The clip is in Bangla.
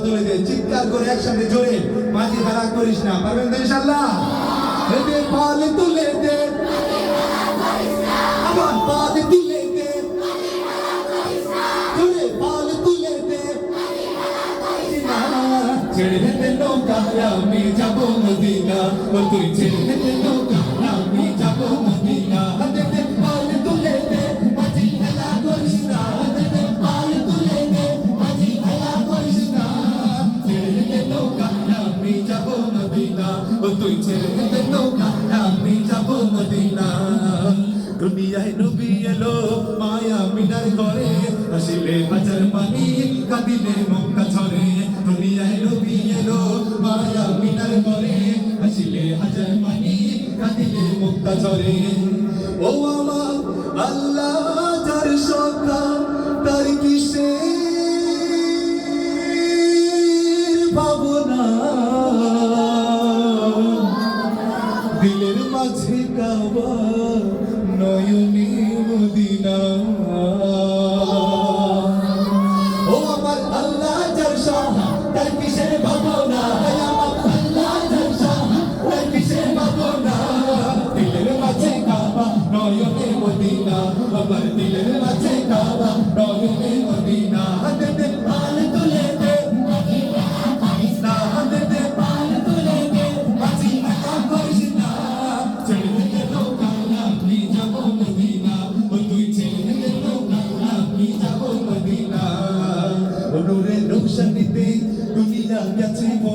দে চিৎকার করে একসাথে জোরে মাঝি হারা করিস না, পারবেন তো ইনশাল্লাহ তুলে দে। আমার তুলে দে। ছেড়ে দে নৌকা আমি যাব মদিনা তুই ছেড়ে দে নৌকা তুই ছেড়ে দে নৌকা, আমি যাব মদিনা দুনিয়ায় নবী এলো, মায়া মিনার ঘরে। আসিলে হাজার মানি কাঁদিলে মক্কা ছড়ে দুনিয়ায় নবী এলো, মায়া মিনার ঘরে। আসিলে হাজার মানি, কাঁদিলে মক্কা ছড়ে ও আমার আল্লাহ, যার সখা তার কিসের ভাবনা? কাবা নয়নী মদিনা। ও আমার আল্লাহ সাহা তার কিসের ভাবনা? আমার আল্লাহ সাহা তার কিসের ভাবনা? দিলের মাঝে কাবা, নয়নী মদিনা। আমার দিলের মাঝে কাবা, নয়নী মদিনা। নূরের রোশনীতে দুনিয়া গেছে পরে